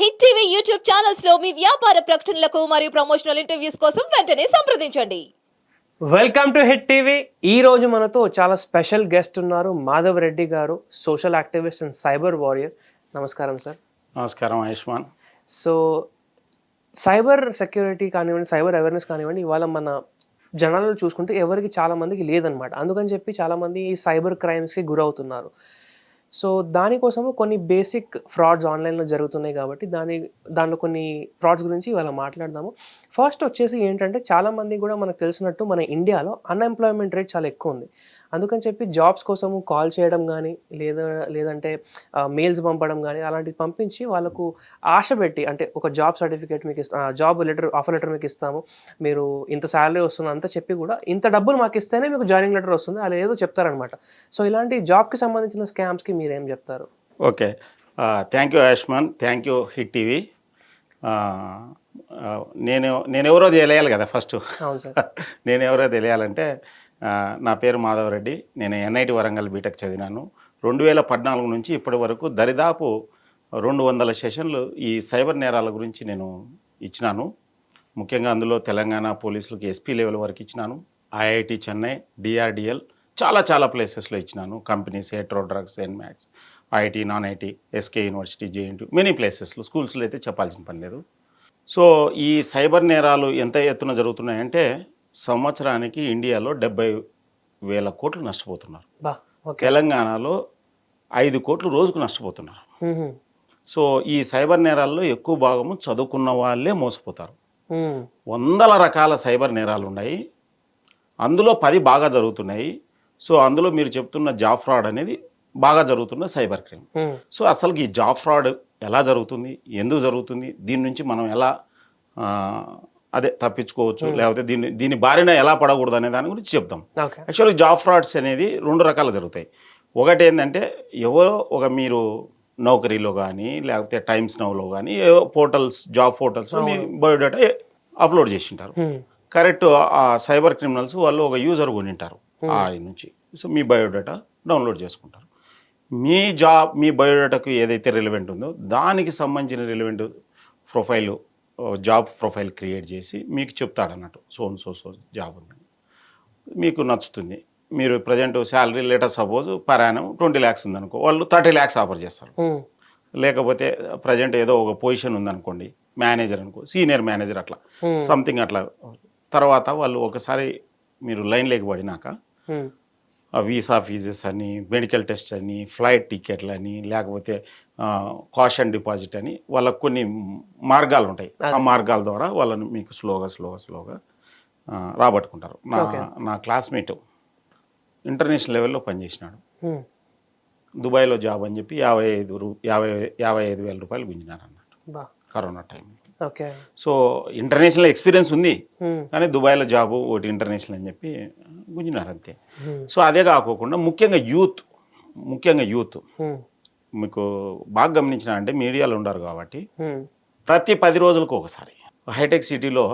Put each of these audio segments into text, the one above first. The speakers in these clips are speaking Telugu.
హిట్ టీవీ యూట్యూబ్ ఛానల్స్లో మీ వ్యాపార ప్రకటనలకు మరియు ప్రమోషనల్ ఇంటర్వ్యూస్ కోసం వెంటనే సంప్రదించండి. వెల్కమ్ టు హిట్ టీవీ ఈ రోజు మనతో చాలా స్పెషల్ గెస్ట్ ఉన్నారు మాధవ్ రెడ్డి గారు social activist and cyber warrior. నమస్కారం సార్. నమస్కారం ఆయుష్మాన్. సో సైబర్ సెక్యూరిటీ కానివ్వండి సైబర్ అవేర్నెస్ కానివ్వండి ఇవాళ మన జనాలు చూసుకుంటే ఎవరికి చాలా మందికి లేదనమాట అందుకని చెప్పి చాలా మంది ఈ సైబర్ క్రైమ్స్కి గురవుతున్నారు. సో దానికోసము కొన్ని బేసిక్ ఫ్రాడ్స్ ఆన్లైన్లో జరుగుతున్నాయి కాబట్టి దాని దానిలో కొన్ని ఫ్రాడ్స్ గురించి ఇవాళ మాట్లాడదాము. ఫస్ట్ వచ్చేసి ఏంటంటే చాలామంది కూడా మనకు తెలిసినట్టు మన ఇండియాలో అన్ఎంప్లాయ్మెంట్ రేట్ చాలా ఎక్కువ ఉంది. అందుకని చెప్పి జాబ్స్ కోసము కాల్ చేయడం కానీ లేదా లేదంటే మెయిల్స్ పంపడం కానీ అలాంటివి పంపించి వాళ్ళకు ఆశ పెట్టి అంటే ఒక జాబ్ సర్టిఫికేట్ మీకు ఇస్తా జాబ్ లెటర్ ఆఫర్ లెటర్ మీకు ఇస్తాము. మీరు ఇంత శాలరీ వస్తుంది అంతా చెప్పి కూడా ఇంత డబ్బులు మాకు ఇస్తేనే మీకు జాయినింగ్ లెటర్ వస్తుంది అలా ఏదో చెప్తారనమాట. సో ఇలాంటి జాబ్కి సంబంధించిన స్కామ్స్కి మీరు చెప్తారు? Okay. Thank you Ayushman thank you Hit TV. నేను నేను ఎవరో తెలియాలి కదా ఫస్ట్. అవును సార్. నేను ఎవరో తెలియాలంటే నా పేరు మాధవరెడ్డి. నేను ఎన్ఐటి వరంగల్ బీటెక్ చదివినాను. రెండు వేల పద్నాలుగు నుంచి ఇప్పటి వరకు దరిదాపు రెండు వందల సెషన్లు ఈ సైబర్ నేరాల గురించి నేను ఇచ్చినాను. ముఖ్యంగా అందులో తెలంగాణ పోలీసులకు ఎస్పీ లెవెల్ వరకు ఇచ్చినాను. ఐఐటి చెన్నై డిఆర్డిఎల్ చాలా చాలా ప్లేసెస్లో ఇచ్చినాను. Companies Hetero Drugs ఎన్మాక్స్ IIT non IT SK university JNT many ప్లేసెస్లో. స్కూల్స్లో అయితే చెప్పాల్సిన పని లేదు. సో ఈ సైబర్ నేరాలు ఎంత ఎత్తున జరుగుతున్నాయంటే సంవత్సరానికి ఇండియాలో డెబ్బై వేల కోట్లు నష్టపోతున్నారు. తెలంగాణలో ఐదు కోట్లు రోజుకు నష్టపోతున్నారు. సో ఈ సైబర్ నేరాల్లో ఎక్కువ భాగము చదువుకున్న వాళ్ళే మోసపోతారు. వందల రకాల సైబర్ నేరాలు ఉన్నాయి. అందులో పది బాగా జరుగుతున్నాయి. సో అందులో మీరు చెప్తున్న జాబ్ ఫ్రాడ్ అనేది బాగా జరుగుతున్న సైబర్ క్రైమ్. సో అసలుకి ఈ జాబ్ ఫ్రాడ్ ఎలా జరుగుతుంది? ఎందుకు జరుగుతుంది? దీని నుంచి మనం ఎలా అదే తప్పించుకోవచ్చు లేకపోతే దీన్ని దీని బారిన ఎలా పడకూడదు అనే దాని గురించి చెప్తాం ఓకే యాక్చువల్లీ జాబ్ ఫ్రాడ్స్ అనేది రెండు రకాలు జరుగుతాయి. ఒకటి ఏంటంటే ఎవరో ఒక మీరు నౌకరీలో కానీ లేకపోతే టైమ్స్ నౌలో కానీ ఏవో పోర్టల్స్ జాబ్ పోర్టల్స్ మీ బయోడేటా అప్లోడ్ చేసింటారు. కరెక్ట్ ఆ సైబర్ క్రిమినల్స్ వాళ్ళు ఒక యూజర్ కొనింటారు ఆ నుంచి. సో మీ బయోడేటా డౌన్లోడ్ చేసుకుంటారు. మీ జాబ్ మీ బయోడేటాకు ఏదైతే రిలవెంట్ ఉందో దానికి సంబంధించిన relevant profile job profile create చేసి మీకు చెప్తాడు అన్నట్టు సో సో సో జాబ్ ఉంది. మీకు నచ్చుతుంది. మీరు present salary later suppose per annum twenty lakhs ఉందనుకో వాళ్ళు థర్టీ ల్యాక్స్ ఆఫర్ చేస్తారు. లేకపోతే ప్రజెంట్ ఏదో ఒక పొజిషన్ ఉందనుకోండి మేనేజర్ అనుకో సీనియర్ మేనేజర్ అట్లా సంథింగ్ అట్లా. తర్వాత వాళ్ళు ఒకసారి మీరు లైన్లోకి పడినాక వీసా ఫీజెస్ అని మెడికల్ టెస్ట్ అని ఫ్లైట్ టికెట్లు అని లేకపోతే కాషన్ డిపాజిట్ అని వాళ్ళకు కొన్ని మార్గాలు ఉంటాయి. ఆ మార్గాల ద్వారా వాళ్ళని మీకు స్లోగా స్లోగా స్లోగా రాబట్టుకుంటారు. నా. నా క్లాస్మేట్ ఇంటర్నేషనల్ లెవెల్లో పనిచేసినాడు. దుబాయ్లో జాబ్ అని చెప్పి యాభై ఐదు రూ యాభై యాభై ఐదు వేల రూపాయలు గుంజినారు అన్నట్టు corona time okay so international experience ఉంది. కానీ దుబాయ్లో జాబు ఒకటి ఇంటర్నేషనల్ అని చెప్పి గుంజినారు అంతే. సో అదే కాకోకుండా ముఖ్యంగా యూత్ ముఖ్యంగా యూత్. మీకు బాగా గమనించిన అంటే మీడియాలో ఉండరు కాబట్టి ప్రతి పది రోజులకు ఒకసారి. హైటెక్ సిటీలో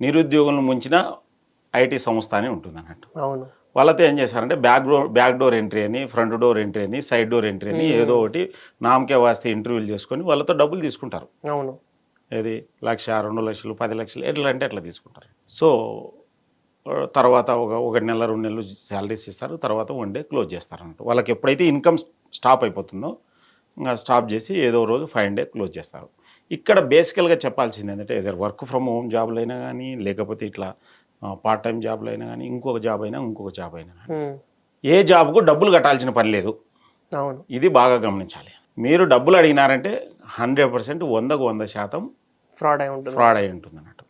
నిరుద్యోగులను ముంచిన ఐటీ సంస్థ అని ఉంటుంది అన్నట్టు అవును. వాళ్ళతో ఏం చేశారంటే back door back door entry అని ఫ్రంట్ డోర్ ఎంట్రీ అని సైడ్ డోర్ ఎంట్రీ అని ఏదో ఒకటి నామకే వాస్తే ఇంటర్వ్యూలు చేసుకొని వాళ్ళతో డబ్బులు తీసుకుంటారు. అవును. ఏది? లక్ష రెండు లక్షలు పది లక్షలు ఎట్లా అంటే అట్లా తీసుకుంటారు. సో తర్వాత ఒక ఒక నెల రెండు నెలలు శాలరీస్ ఇస్తారు. తర్వాత వన్ డే క్లోజ్ చేస్తారు అన్నట్టు వాళ్ళకి ఎప్పుడైతే ఇన్కమ్ స్టాప్ అయిపోతుందో ఇంకా స్టాప్ చేసి ఏదో రోజు ఫైవ్ డే క్లోజ్ చేస్తారు. ఇక్కడ బేసికల్గా చెప్పాల్సింది ఏంటంటే ఏదో వర్క్ ఫ్రమ్ హోమ్ జాబ్లు అయినా కానీ లేకపోతే ఇట్లా పార్ట్ టైం జాబ్లు అయినా కానీ ఇంకొక జాబ్ అయినా ఇంకొక జాబ్ అయినా కానీ. ఏ జాబ్కు డబ్బులు కట్టాల్సిన పని లేదు. అవును. ఇది బాగా గమనించాలి. మీరు డబ్బులు అడిగినారంటే హండ్రెడ్ పర్సెంట్ వందకు వంద శాతం ఫ్రాడ్ అయి ఉంటుంది. ఫ్రాడ్ అయి ఉంటుంది అన్నట్టు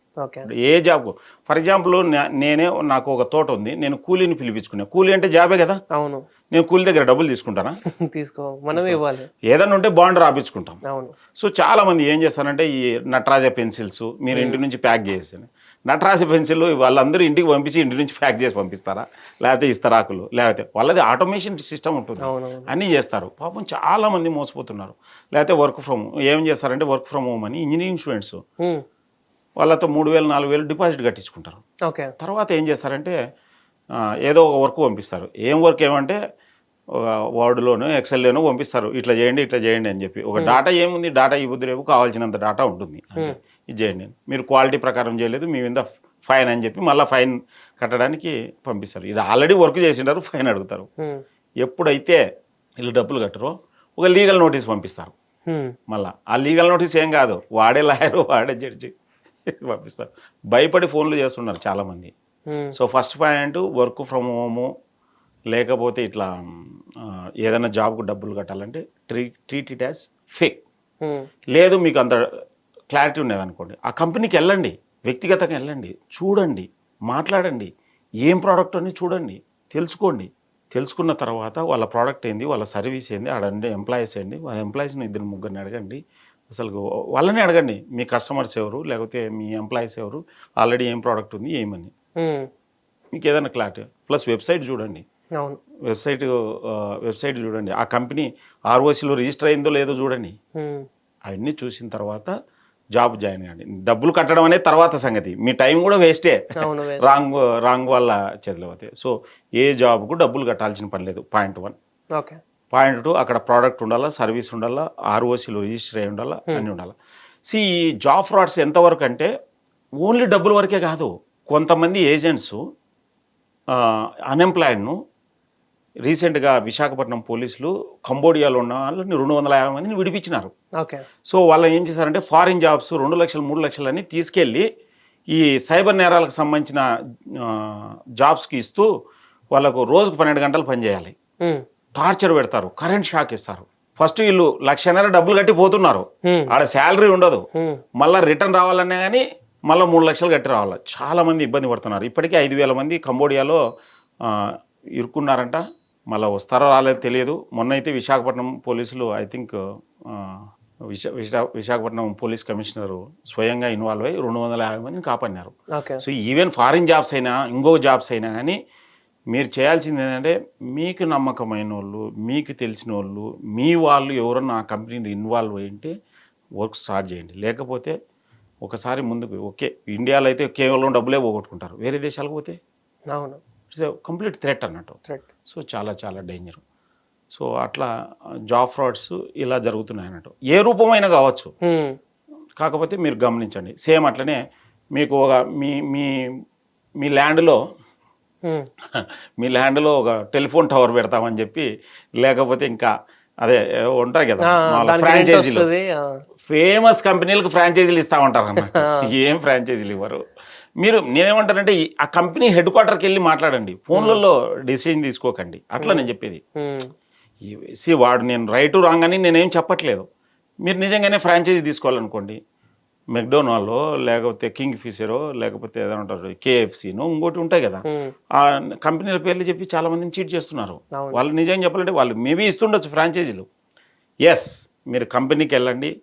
ఏ జాబ్ ఫర్ ఎగ్జాంపుల్ నేనే నాకు ఒక తోట ఉంది నేను కూలీని పిలిపించుకున్నా కూలీ అంటే జాబే కదా? అవును. నేను కూలీ దగ్గర డబ్బులు తీసుకుంటానా? తీసుకో మనమే ఇవ్వాలి. ఏదన్నా ఉంటే బాండ్ రాపించుకుంటాం అవును. సో చాలా మంది ఏం చేస్తారంటే ఈ నటరాజ పెన్సిల్స్ మీరు ఇంటి నుంచి ప్యాక్ చేసి నటరాజ పెన్సిల్ వాళ్ళందరూ ఇంటికి పంపించి ఇంటి నుంచి ప్యాక్ చేసి పంపిస్తారా? లేకపోతే ఇస్తరాకులు లేకపోతే వాళ్ళది ఆటోమేషన్ సిస్టమ్ ఉంటుంది. అన్నీ చేస్తారు. పాపం చాలా మంది మోసపోతున్నారు. లేకపోతే వర్క్ ఫ్రమ్ ఏం చేస్తారంటే వర్క్ ఫ్రమ్ హోమ్ అని ఇంజనీరింగ్ స్టూడెంట్స్ వాళ్ళతో మూడు వేలు నాలుగు వేలు డిపాజిట్ కట్టించుకుంటారు. ఓకే. తర్వాత ఏం చేస్తారంటే ఏదో ఒక వర్క్ పంపిస్తారు. ఏం వర్క్ ఏమంటే వర్డ్లోనో ఎక్సెల్లోనో పంపిస్తారు. ఇట్లా చేయండి ఇట్లా చేయండి అని చెప్పి. ఒక డాటా ఏముంది? డాటా ఇవ్వద్దు రేపు కావాల్సినంత డాటా ఉంటుంది. ఇది చేయండి. మీరు క్వాలిటీ ప్రకారం చేయలేదు మీ మీద ఫైన్ అని చెప్పి మళ్ళీ ఫైన్ కట్టడానికి పంపిస్తారు. ఇది ఆల్రెడీ వర్క్ చేసింటారు ఫైన్ అడుగుతారు. ఎప్పుడైతే వీళ్ళు డబ్బులు కట్టరో ఒక లీగల్ నోటీస్ పంపిస్తారు. మళ్ళా ఆ లీగల్ నోటీస్ ఏం కాదు వాడే లాయరు వాడే జడ్జి పంపిస్తారు. భయపడి ఫోన్లు చేస్తున్నారు చాలామంది. So first point work from home లేకపోతే ఇట్లా ఏదైనా జాబ్కు డబ్బులు కట్టాలంటే tree treat it as fake. లేదు మీకు అంత క్లారిటీ ఉండేది అనుకోండి. ఆ కంపెనీకి వెళ్ళండి. వ్యక్తిగతంగా వెళ్ళండి. చూడండి. మాట్లాడండి. ఏం ప్రోడక్ట్ అని చూడండి. తెలుసుకోండి. తెలుసుకున్న తర్వాత వాళ్ళ ప్రోడక్ట్ ఏంది? వాళ్ళ సర్వీస్ ఏంది? ఆడండి ఎంప్లాయీస్ ఏంది? వాళ్ళ ఎంప్లాయీస్ని ఇద్దరు ముగ్గురిని అడగండి. అసలు వాళ్ళని అడగండి. మీ కస్టమర్స్ ఎవరు? లేకపోతే మీ ఎంప్లాయీస్ ఎవరు? ఆల్రెడీ ఏం ప్రోడక్ట్ ఉంది? ఏమని? మీకు ఏదైనా క్లారిటీ ప్లస్ వెబ్సైట్ చూడండి. వెబ్సైట్ వెబ్సైట్ చూడండి. ఆ కంపెనీ ఆర్ఓసీలో రిజిస్టర్ అయిందో లేదో చూడండి. అవన్నీ చూసిన తర్వాత జాబ్ జాయిన్ అయ్యండి డబ్బులు కట్టడం అనేది తర్వాత సంగతి. మీ టైం కూడా వేస్టే. రాంగ్ రాంగ్ వల్ల అవుతాయి సో ఏ జాబ్కు డబ్బులు కట్టాల్సిన పని లేదు. Point one. Okay. Point two అక్కడ ప్రోడక్ట్ ఉండాలా సర్వీస్ ఉండాలా ఆర్ఓసీలో రిజిస్టర్ అయి ఉండాలా అన్నీ ఉండాలా. సి ఈ జాబ్ ఫ్రాడ్స్ ఎంతవరకు అంటే ఓన్లీ డబ్బుల వరకే కాదు. కొంతమంది ఏజెంట్స్ అన్ఎంప్లాయిడ్ను రీసెంట్గా విశాఖపట్నం పోలీసులు కంబోడియాలో ఉన్న వాళ్ళని రెండు వందల యాభై మందిని విడిపించినారు. ఓకే. సో వాళ్ళు ఏం చేశారంటే ఫారిన్ జాబ్స్ రెండు లక్షలు మూడు లక్షలని తీసుకెళ్ళి ఈ సైబర్ నేరాలకు సంబంధించిన జాబ్స్కి ఇస్తూ వాళ్ళకు రోజుకు పన్నెండు గంటలు పనిచేయాలి టార్చర్ పెడతారు కరెంట్ షాక్ ఇస్తారు. ఫస్ట్ వీళ్ళు లక్షన్నర డబ్బులు కట్టి పోతున్నారు. ఆడ శాలరీ ఉండదు. మళ్ళీ రిటర్న్ రావాలన్నా కానీ మళ్ళీ మూడు లక్షలు కట్టి రావాలి. చాలా మంది ఇబ్బంది పడుతున్నారు. ఇప్పటికే ఐదు వేల మంది కంబోడియాలో ఇరుక్కున్నారంట. మళ్ళీ వస్తారో రాలేదో తెలియదు. మొన్న అయితే విశాఖపట్నం పోలీసులు ఐ థింక్ విశా విశా విశాఖపట్నం పోలీస్ కమిషనరు స్వయంగా ఇన్వాల్వ్ అయ్యి రెండు వందల యాభై మందిని కాపాడినారు. సో ఈవెన్ ఫారిన్ జాబ్స్ అయినా ఇంకో జాబ్స్ అయినా కానీ మీరు చేయాల్సింది ఏంటంటే మీకు నమ్మకమైన వాళ్ళు మీకు తెలిసిన వాళ్ళు మీ వాళ్ళు ఎవరన్నా ఆ కంపెనీలో ఇన్వాల్వ్ అయ్యింటే వర్క్ స్టార్ట్ చేయండి. లేకపోతే ఒకసారి ముందుకు ఓకే ఇండియాలో అయితే కేవలం డబ్బులే పోగొట్టుకుంటారు. వేరే దేశాలకు పోతే? అవును. ఇట్స్ కంప్లీట్ థ్రెట్ అన్నట్టు. థ్రెట్. సో చాలా చాలా డేంజర్. సో అట్లా జాబ్ ఫ్రాడ్స్ ఇలా జరుగుతున్నాయి అన్నట్టు. ఏ రూపమైనా కావచ్చు. కాకపోతే మీరు గమనించండి. సేమ్ అట్లనే మీకు ఒక మీ మీ మీ ల్యాండ్లో మీ ల్యాండ్లో ఒక టెలిఫోన్ టవర్ పెడతామని చెప్పి లేకపోతే ఇంకా అదే ఉంటాయి కదా ఫ్రాంచైజీలు ఫేమస్ కంపెనీలకు ఫ్రాంచైజీలు ఇస్తామంటారు అన్నమాట ఏం ఫ్రాంచైజీలు ఇవ్వరు. మీరు నేనేమంటానంటే ఆ కంపెనీ హెడ్ క్వార్టర్కి వెళ్ళి మాట్లాడండి. ఫోన్లలో డెసిషన్ తీసుకోకండి. అట్లా నేను చెప్పేది. సి వాడు నేను రైట్ రాంగ్ అని నేనేం చెప్పట్లేదు. మీరు నిజంగానే ఫ్రాంచైజీ తీసుకోవాలనుకోండి. మెక్డోనాల్డో లేకపోతే కింగ్ ఫిషరో లేకపోతే ఏదైనా ఉంటారు కేఎఫ్సీనో ఇంకోటి ఉంటాయి కదా. ఆ కంపెనీల పేర్లు చెప్పి చాలా మందిని చీట్ చేస్తున్నారు. వాళ్ళు నిజంగా చెప్పాలంటే వాళ్ళు మేబీ ఇస్తుండొచ్చు ఫ్రాంచైజీలు. ఎస్ మీరు కంపెనీకి వెళ్ళండి.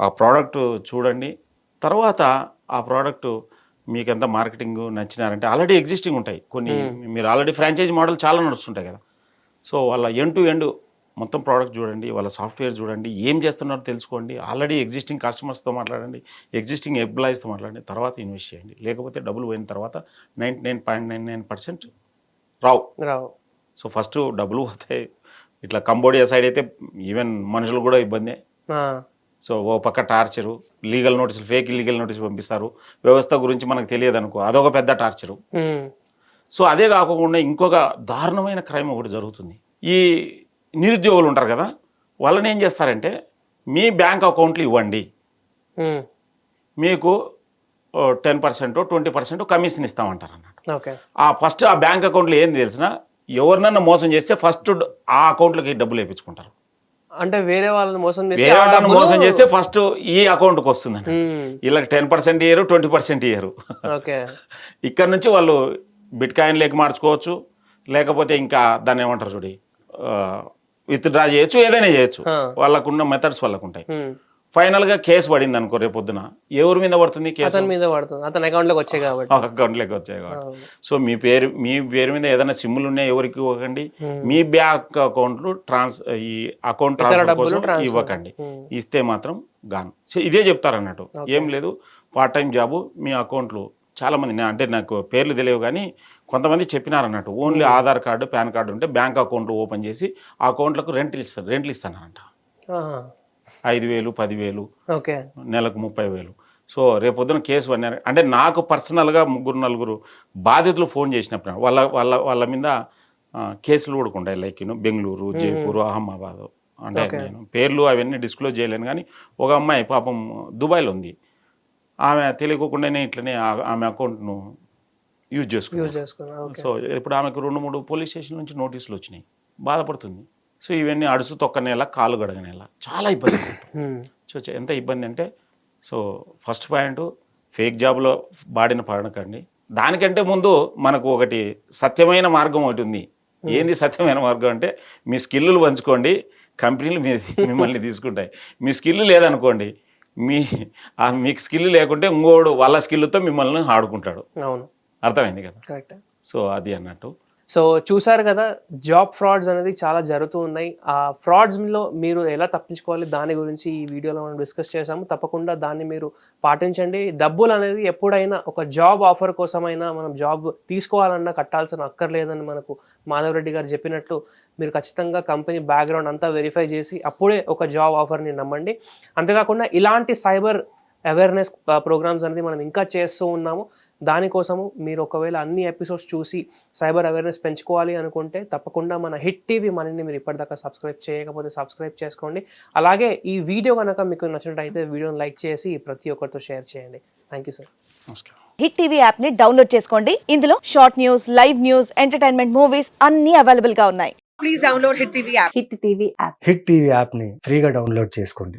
ఆ ప్రోడక్ట్ చూడండి. తర్వాత ఆ ప్రోడక్ట్ మీకు ఎంత మార్కెటింగ్ నచ్చినారంటే ఆల్రెడీ ఎగ్జిస్టింగ్ ఉంటాయి. కొన్ని మీరు ఆల్రెడీ ఫ్రాంచైజీ మోడల్ చాలా నడుస్తుంటాయి కదా. సో వాళ్ళ ఎండ్ టు ఎండ్ మొత్తం ప్రోడక్ట్ చూడండి వాళ్ళ సాఫ్ట్వేర్ చూడండి ఏం చేస్తున్నారో తెలుసుకోండి. ఆల్రెడీ ఎగ్జిస్టింగ్ కస్టమర్స్తో మాట్లాడండి ఎగ్జిస్టింగ్ ఎంప్లాయీస్తో మాట్లాడండి తర్వాత ఇన్వెస్ట్ చేయండి. లేకపోతే డబ్బులు పోయిన తర్వాత ninety nine point nine nine percent రావు. రావు. సో ఫస్ట్ డబ్బులు పోతాయి ఇట్లా కంబోడియా సైడ్ అయితే ఈవెన్ మనుషులు కూడా ఇబ్బందే. సో ఓ పక్క టార్చరు లీగల్ నోటీసులు ఫేక్ లీగల్ నోటీసులు పంపిస్తారు. వ్యవస్థ గురించి మనకు తెలియదు అనుకో అదొక పెద్ద టార్చరు. సో అదే కాకుండా ఇంకొక దారుణమైన క్రైమ్ ఒకటి జరుగుతుంది. ఈ నిరుద్యోగులు ఉంటారు కదా వాళ్ళని ఏం చేస్తారంటే మీ బ్యాంక్ అకౌంట్లు ఇవ్వండి. మీకు ten percent twenty percent commission ఇస్తామంటారు అన్నట్టు. ఓకే. ఆ ఫస్ట్ ఆ బ్యాంక్ అకౌంట్లో ఏంది తెలిసిన ఎవరినన్నా మోసం చేస్తే ఫస్ట్ ఆ అకౌంట్లోకి డబ్బులు వేయించుకుంటారు. అంటే వేరే వాళ్ళని మోసం చేసి వేరే వాళ్ళని మోసం చేస్తే ఫస్ట్ ఈ అకౌంట్కి వస్తుందండి ఉమ్, వీళ్ళకి టెన్ పర్సెంట్ ఇయ్యరు ట్వంటీ పర్సెంట్ ఇయ్యరు. ఓకే. ఇక్కడ నుంచి వాళ్ళు బిట్ కాయిన్ లేక మార్చుకోవచ్చు లేకపోతే ఇంకా దాన్ని ఏమంటారు చూడి విత్ డ్రా చేయొచ్చు ఏదైనా చేయొచ్చు. వాళ్ళకున్న మెథడ్స్ వాళ్ళకు ఉంటాయి ఫైనల్గా కేసు పడింది అనుకో రేపు పొద్దున ఎవరి మీద పడుతుంది కేసు? అతని మీద పడుతుంది. అతని అకౌంట్లోకి వచ్చాయి కాబట్టి. అకౌంట్లోకి వచ్చాయి కాబట్టి. సో మీ పేరు మీ పేరు మీద ఏదైనా సిమ్ములు ఉన్నాయి ఎవరికి ఇవ్వకండి. మీ బ్యాంక్ అకౌంట్లు ట్రాన్స్ ఈ అకౌంట్ ట్రాన్స్ఫర్ కోసం. ఇవ్వకండి. ఇస్తే మాత్రం గాను. సో ఇదే చెప్తారు అన్నట్టు. ఏం లేదు. పార్ట్ టైం జాబు మీ అకౌంట్లు చాలా మంది అంటే నాకు పేర్లు తెలియవు కానీ కొంతమంది చెప్పినారు అన్నట్టు. Only Aadhaar card PAN card ఉంటే బ్యాంక్ అకౌంట్ ఓపెన్ చేసి ఆ అకౌంట్లకు రెంట్లు ఇస్తారు రెంట్లు ఇస్తానంట. ఐదు వేలు పదివేలు ఓకే. నెలకు ముప్పై వేలు. సో రేపొద్దున కేసు పడినారు. అంటే నాకు పర్సనల్గా ముగ్గురు నలుగురు బాధితులు ఫోన్ చేసినప్పుడు వాళ్ళ వాళ్ళ వాళ్ళ మీద కేసులు కూడా like you know Bengaluru Jaipur Ahmedabad అంటే. నేను పేర్లు అవన్నీ డిస్క్లోజ్ చేయలేను కానీ ఒక అమ్మాయి పాపం దుబాయ్లో ఉంది. ఆమె తెలియకుండానే ఇట్లనే ఆమె అకౌంట్ను యూజ్ చేసుకున్నాను సో ఇప్పుడు ఆమెకు రెండు మూడు పోలీస్ స్టేషన్ నుంచి నోటీసులు వచ్చినాయి. బాధపడుతుంది. సో ఇవన్నీ అడుసు తొక్కనేలా కాలు గడగనేలా చాలా ఇబ్బంది. సో ఎంత ఇబ్బంది అంటే సో ఫస్ట్ పాయింట్ ఫేక్ జాబ్లో బాడిన పడకండి. దానికంటే ముందు మనకు ఒకటి సత్యమైన మార్గం ఒకటి ఉంది. ఏంది సత్యమైన మార్గం అంటే మీ స్కిల్లు పంచుకోండి కంపెనీలు మీ మిమ్మల్ని తీసుకుంటాయి. మీ స్కిల్ లేదనుకోండి మీ ఆ మీకు స్కిల్ లేకుంటే ఇంకోడు వాళ్ళ స్కిల్తో మిమ్మల్ని ఆడుకుంటాడు. అవును. అర్థమైంది కదా? కరెక్ట్. సో అది అన్నట్టు. సో చూసారు కదా జాబ్ ఫ్రాడ్స్ అనేది చాలా జరుగుతూ ఉన్నాయి. ఆ ఫ్రాడ్స్లో మీరు ఎలా తప్పించుకోవాలి దాని గురించి ఈ వీడియోలో మనం డిస్కస్ చేసాము తప్పకుండా దాన్ని మీరు పాటించండి. డబ్బులు అనేది ఎప్పుడైనా ఒక జాబ్ ఆఫర్ కోసమైనా మనం జాబ్ తీసుకోవాలన్నా కట్టాల్సిన అక్కర్లేదని మనకు మాధవరెడ్డి గారు చెప్పినట్లు మీరు ఖచ్చితంగా కంపెనీ బ్యాక్గ్రౌండ్ అంతా వెరిఫై చేసి అప్పుడే ఒక జాబ్ ఆఫర్ని నమ్మండి. అంతేకాకుండా ఇలాంటి సైబర్ అవేర్నెస్ ప్రోగ్రామ్స్ అనేది మనం ఇంకా చేస్తూ ఉన్నాము. దానికోసము మీరు ఒకవేళ అన్ని ఎపిసోడ్స్ చూసి సైబర్ అవేర్నెస్ పెంచుకోవాలి అనుకుంటే తప్పకుండా మన హిట్ టీవీ మనీని మీరు ఇప్పటిదాకా సబ్స్క్రైబ్ చేయకపోతే సబ్స్క్రైబ్ చేసుకోండి. అలాగే ఈ వీడియో కనుక మీకు నచ్చినట్టయితే వీడియోని లైక్ చేసి ప్రతి ఒక్కరితో షేర్ చేయండి. థ్యాంక్ యూ సార్ నమస్కారం. హిట్ టీవీ యాప్ని డౌన్లోడ్ చేసుకోండి. ఇందులో short news live news entertainment movies అన్ని అవైలబుల్గా ఉన్నాయి. Please download Hit TV app. Hit TV app Hit TV యాప్ని ఫ్రీగా డౌన్లోడ్ చేసుకోండి.